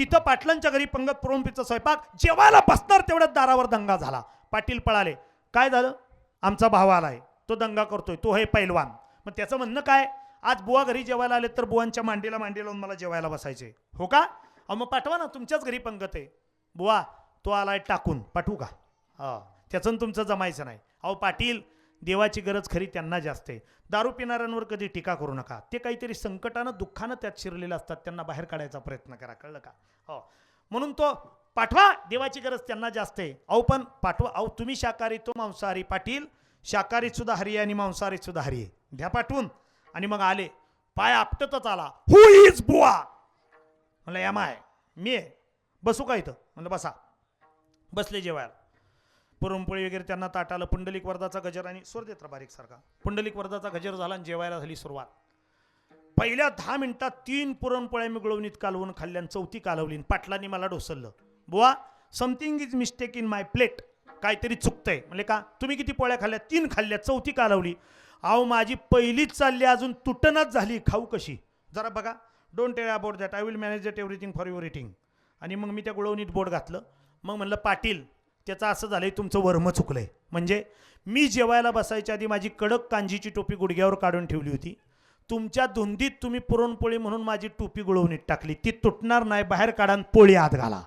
तिथं पाटलांच्या घरी पंगत पुरवणपीचा स्वयंपाक जेवायला बसणार तेवढ्याच दारावर दंगा झाला. पाटील पळाले. काय झालं? आमचा भाव आलाय. तो दंगा करतोय. तो हे पैलवान. मग त्याचं म्हणणं काय? आज बुवा घरी जेवायला आले तर बुवांच्या मांडीला मांडी लावून मला जेवायला बसायचे. हो का? अहो मग पाठवा ना. तुमच्याच घरी पंगत आहे. बुवा तो आलाय टाकून. पाठवू का? हा. त्याचं तुमचं जमायचं नाही. अहो पाटील देवाची गरज खरी त्यांना जास्त आहे. दारू पिणाऱ्यांवर कधी टीका करू नका. ते काहीतरी संकटानं दुःखानं त्यात शिरलेले असतात. त्यांना बाहेर काढायचा प्रयत्न करा. कळलं का? हो. म्हणून तो पाठवा देवाची गरज त्यांना जास्त आहे. अहो पण पाठवा. अहो तुम्ही शाकाहारी तो मांसाहारी पाटील. शाकाहारीत सुद्धा हरी आहे आणि मांसाहारीत सुद्धा हरी आहे. द्या पाठवून. आणि मग आले. पाय आपटतच आला. हु इज बुवा? म्हणलं या माय मी आहे. बसू का इथं? म्हणलं बसा. बसले जेवायला. पुरणपोळी वगैरे त्यांना ताट आलं पुंडलिक वर्धाचा गजर आणि स्वर देत बारीक सारखा. पुंडलिक वर्धाचा गजर झाला आणि जेवायला झाली सुरुवात. पहिल्या दहा मिनिटात तीन पुरणपोळ्या मी गुळवणीत कालवून खाल्ल्यान चौथी कालवली आणि पाटलांनी मला डोसललं बुवा something is mistake in my plate काहीतरी चुकतंय. म्हणजे का? तुम्ही किती पोळ्या खाल्ल्या? तीन खाल्ल्या चौथी कालवली. अहो माझी पहिलीच चालली अजून तुटनच झाली. खाऊ कशी? जरा बघा. Don't tell about that I will manage that everything for your eating आणि मग मी त्या गुळवणीत बोर्ड घातलं. मग म्हणलं पाटील त्याचं असं झालंय तुमचं वर्म चुकलंय. म्हणजे मी जेवायला बसायच्या आधी माझी कडक कांजीची टोपी गुडघ्यावर काढून ठेवली होती. तुमच्या धुंदीत तुम्ही पुरणपोळी म्हणून माझी टोपी गुळवणीत टाकली. ती तुटणार नाही बाहेर काढा पोळी आत घाला.